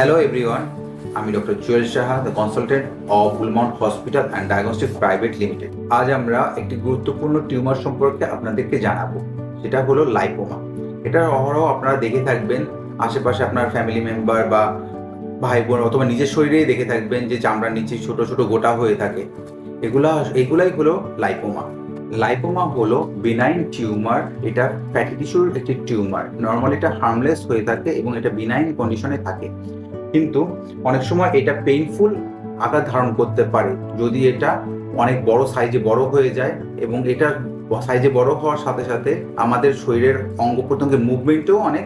Hello everyone আমি doctor Jewel Saha the consultant of Woolmount hospital and diagnostic private limited আজ আমরা একটি গুরুত্বপূর্ণ টিউমার সম্পর্কে আপনাদেরকে জানাব, সেটা হলো লাইপোমা এটা অহরহ আপনারা দেখে থাকবেন, আশেপাশে আপনার ফ্যামিলি মেম্বার বা ভাই বোন অথবা নিজের শরীরেই দেখে থাকবেন যে চামড়ার নিচে ছোট ছোট গোটা হয়ে থাকে। এগুলা, এগুলাই হলো লাইপোমা লাইপোমা হলো বিনাইন টিউমার এটা ফ্যাটি টিস্যুর একটি টিউমার নর্মালি এটা হার্মলেস হয়ে থাকে এবং এটা বিনাইন কন্ডিশনে থাকে। কিন্তু অনেক সময় এটা পেইনফুল আকার ধারণ করতে পারে। যদি এটা অনেক বড় সাইজে বড় হয়ে যায় এবং এটা সাইজে বড় হওয়ার সাথে সাথে আমাদের শরীরের অঙ্গ প্রত্যঙ্গের মুভমেন্টেও অনেক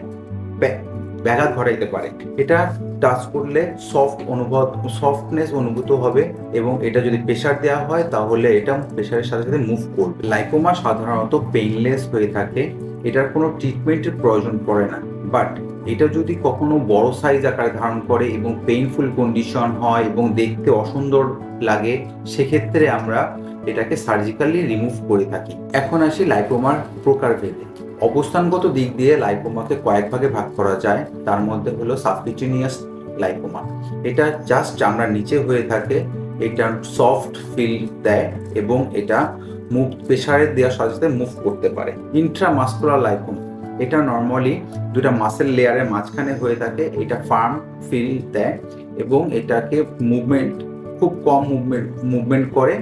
ব্য- ব্যাঘাত ঘটাইতে পারে। এটা টাচ করলে সফট অনুভব সফটনেস অনুভূত হবে এবং এটা যদি প্রেশার দেওয়া হয় তাহলে এটা প্রেশারের সাথে সাথে মুভ করবে। লাইকোমা সাধারণত পেইনলেস হয়ে থাকে। এটার কোনো ট্রিটমেন্টের প্রয়োজন পড়ে না। বাট এটা যদি কখনো বড় সাইজ আকার ধারণ করে এবং পেইনফুল কন্ডিশন হয় এবং দেখতে অসুন্দর লাগে, সেক্ষেত্রে আমরা এটাকে সার্জিক্যালি রিমুভ করে থাকি। এখন আসি লাইপোমার প্রকারভেদে। অবস্থানগত দিক দিয়ে লাইপোমাকে কয়েক ভাগে ভাগ করা যায়। তার মধ্যে হলো সাবকিউটিনিয়াস লাইপোমা এটা জাস্ট চামড়ার নিচে হয়ে থাকে, এটা সফট ফিল দেয় এবং এটা মুভ প্রেশারে দেওয়ার সাথে সাথে মুভ করতে পারে। ইন্ট্রামাস্কুলার লাইপোমা এটা নর্মালি দুটা মাসেল লেয়ারের মাঝখানে হয়ে থাকে, এটা ফার্ম ফিল দেয় এবং এটাকে মুভমেন্ট খুব কম মুভমেন্ট মুভমেন্ট করে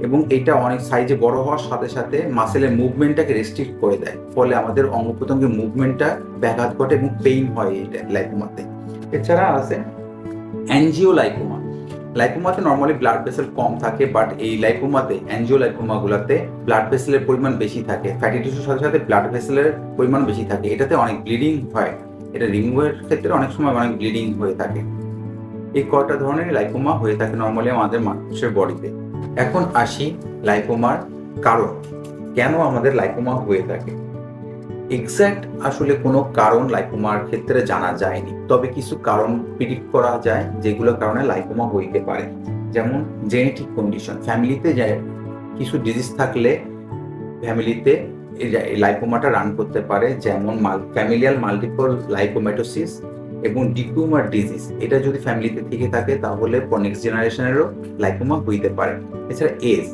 এবং এটা অনেক সাইজে বড় হওয়ার সাথে সাথে মাসেলের মুভমেন্টটাকে রেস্ট্রিক্ট করে দেয়। ফলে আমাদের অঙ্গ প্রত্যঙ্গের মুভমেন্টটা ব্যাঘাত ঘটে এবং পেইন হয় এটা লাইপোমাতে এছাড়া আছে অ্যানজিও লাইপোমা লাইপোমাতে নর্মালি ব্লাড ভেসেল কম থাকে বাট এই লাইপোমাতে অ্যানজিও লাইপোমাগুলোতে ব্লাড ভেসেলের পরিমাণ বেশি থাকে। ফ্যাটি টিস্যুর সাথে সাথে ব্লাড ভেসেলের পরিমাণ বেশি থাকে। এটাতে অনেক ব্লিডিং হয়। এটা রিমুভের ক্ষেত্রে অনেক সময় অনেক ব্লিডিং হয়ে থাকে। এই কয়টা ধরনের লাইপোমা হয়ে থাকে নর্মালি আমাদের মানুষের বডিতে। এখন আসি লাইপোমার কারণ। কেন আমাদের লাইপোমা হয়ে থাকে? এক্স্যাক্ট আসলে কোনো কারণ লাইকোমার ক্ষেত্রে জানা যায়নি। তবে কিছু কারণ প্রিডিক্ট করা যায় যেগুলো কারণে লাইকোমা হইতে পারে। যেমন জেনেটিক কন্ডিশন ফ্যামিলিতে যায় কিছু ডিজিজ থাকলে ফ্যামিলিতে লাইপোমাটা রান করতে পারে, যেমন মাল ফ্যামিলিয়াল মাল্টিপল লাইপোমেটোসিস এবং ডিকুমার ডিজিজ এটা যদি ফ্যামিলিতে থেকে থাকে, তাহলে নেক্সট জেনারেশনেরও লাইকোমা হইতে পারে। এছাড়া এজ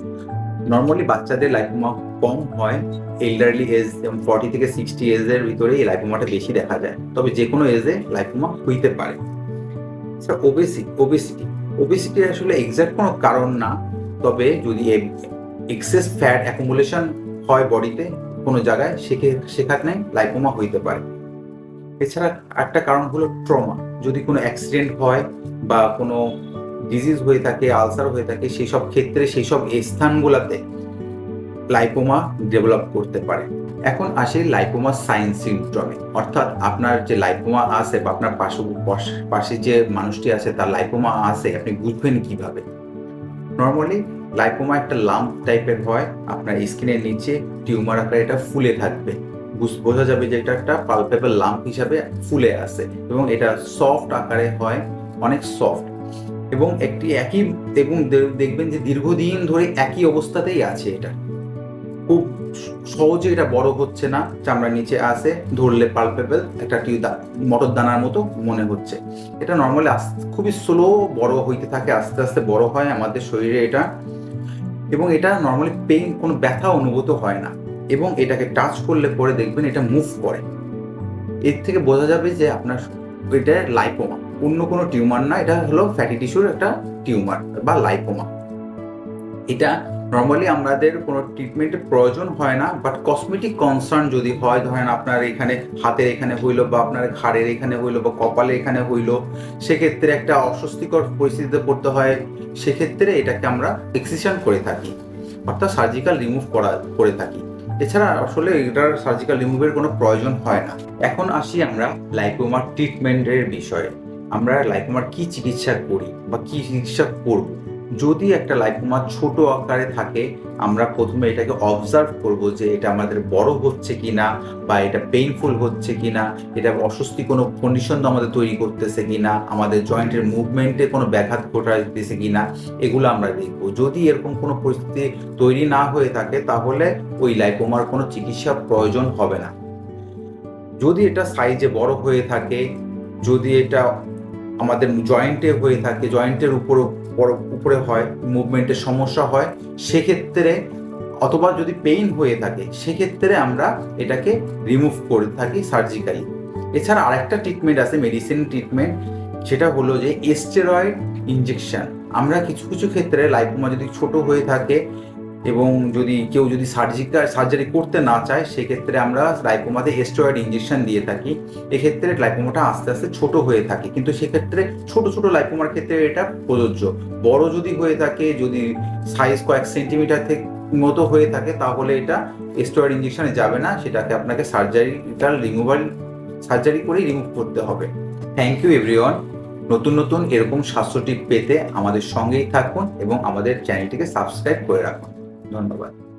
নর্মালি বাচ্চাদের লাইপোমা কম হয় এল্ডারলি এজ যেমন ফর্টি থেকে সিক্সটি এজের ভিতরে এই লাইপোমাটা বেশি দেখা যায়। তবে যে কোনো এজে লাইপোমা হইতে পারে। স্যার ওবেসিটি ওবেসিটি ওবেসিটি আসলে এক্সাক্ট কোনো কারণ না, তবে যদি এক্সেস ফ্যাট অ্যাকুমুলেশন হয় বডিতে কোনো জায়গায় সেখে সেখানে লাইফোমা হইতে পারে। এছাড়া একটা কারণ হলো ট্রমা যদি কোনো অ্যাক্সিডেন্ট হয় বা কোনো ডিজিজ হয়ে থাকে আলসার হয়ে থাকে সেই সব ক্ষেত্রে সেই সব স্থানগুলোতে লাইপোমা ডেভেলপ করতে পারে। এখন আসে লাইপোমা সাইন সিমটমে অর্থাৎ আপনার যে লাইপোমা আছে বা আপনার পাশে যে মানুষটি আছে, তার লাইপোমা আছে, আপনি বুঝবেন কীভাবে? নর্মালি লাইপোমা একটা লাম্প টাইপের হয়, আপনার স্কিনের নিচে টিউমার আকারে এটা ফুলে থাকবে। বুঝ- বোঝা যাবে যে এটা একটা পালপেবল লাম্প হিসাবে ফুলে আছে এবং এটা সফট আকারে হয়, অনেক সফট এবং একটি একই এবং দেখবেন যে দীর্ঘদিন ধরে একই অবস্থাতেই আছে এটা। খুব সহজে এটা বড় হচ্ছে না চামড়ার নিচে আসে, ধরলে পালপেবল একটা মটর দানার মতো মনে হচ্ছে। এটা নর্মালি খুবই স্লো বড় হইতে থাকে, আস্তে আস্তে বড় হয় আমাদের শরীরে এটা। এবং এটা নর্মালি পেইন কোনো ব্যথা অনুভূত হয় না। এবং এটাকে টাচ করলে পরে দেখবেন এটা মুভ করে। এর থেকে বোঝা যাবে যে আপনার, এটা লাইপোমা অন্য কোনো টিউমার না, এটা হলো ফ্যাটি টিস্যুর একটা টিউমার বা লাইপোমা এটা নর্মালি আমাদের কোনো ট্রিটমেন্টের প্রয়োজন হয় না বাট কসমেটিক কনসার্ন যদি হয়, ধরেন আপনার এখানে হাতের এখানে হইল বা আপনার ঘাড়ের এখানে হইল বা কপালে এখানে হইল, সেক্ষেত্রে একটা অস্বস্তিকর পরিস্থিতিতে পড়তে হয়, সেক্ষেত্রে এটাকে আমরা এক্সিশন করে থাকি, অর্থাৎ সার্জিক্যাল রিমুভ করা, করে থাকি। এছাড়া আসলে এটার সার্জিক্যাল রিমুভের কোনো প্রয়োজন হয় না। এখন আসি আমরা লাইপোমার ট্রিটমেন্টের বিষয়ে। আমরা লাইকোমার কি চিকিৎসা করি বা কি চিকিৎসা করব? যদি একটা লাইপোমা ছোট আকারে থাকে, আমরা প্রথমে এটাকে অবজার্ভ করব যে এটা আমাদের বড় হচ্ছে কি না বা এটা পেইনফুল হচ্ছে কি না এটা অস্বস্তি কোনো কন্ডিশন আমাদের তৈরি করতেছে কিনা, আমাদের জয়েন্টের মুভমেন্টে কোনো ব্যাঘাত ঘটাইতেছে কিনা, এগুলো আমরা দেখব। যদি এরকম কোনো পরিস্থিতি তৈরি না হয়ে থাকে, তাহলে ওই লাইপোমার কোনো চিকিৎসা প্রয়োজন হবে না। যদি এটা সাইজে বড় হয়ে থাকে, যদি এটা আমাদের জয়েন্টে হয়ে থাকে জয়েন্টের উপর, উপরে হয় মুভমেন্টের সমস্যা হয়, সেক্ষেত্রে অথবা যদি পেইন হয়ে থাকে, সেক্ষেত্রে আমরা এটাকে রিমুভ করে থাকি সার্জিক্যালি এছাড়া আরেকটা ট্রিটমেন্ট আছে মেডিসিন ট্রিটমেন্ট সেটা হলো যে এস্টেরয়েড ইনজেকশন আমরা কিছু কিছু ক্ষেত্রে লাইপোমা যদি ছোট হয়ে থাকে এবং যদি কেউ যদি সার্জিক্যাল সার্জারি করতে না চায়, সেক্ষেত্রে আমরা লাইপোমাতে এস্টেরয়েড ইঞ্জেকশন দিয়ে থাকি। এক্ষেত্রে লাইপোমাটা আস্তে আস্তে ছোট হয়ে থাকে। কিন্তু সেক্ষেত্রে ছোট ছোট লাইপোমার ক্ষেত্রে এটা প্রযোজ্য। বড় যদি হয়ে থাকে, যদি সাইজ কয়েক সেন্টিমিটার থেকে মতো হয়ে থাকে, তাহলে এটা স্টেরয়েড ইঞ্জেকশনে যাবে না। সেটাকে আপনাকে সার্জারিটাল রিমুভাল সার্জারি করেই রিমুভ করতে হবে। থ্যাংক ইউ এভরিওয়ান নতুন নতুন এরকম স্বাস্থ্য টিপ পেতে আমাদের সঙ্গেই থাকুন এবং আমাদের চ্যানেলটিকে সাবস্ক্রাইব করে রাখুন। ধন্যবাদ।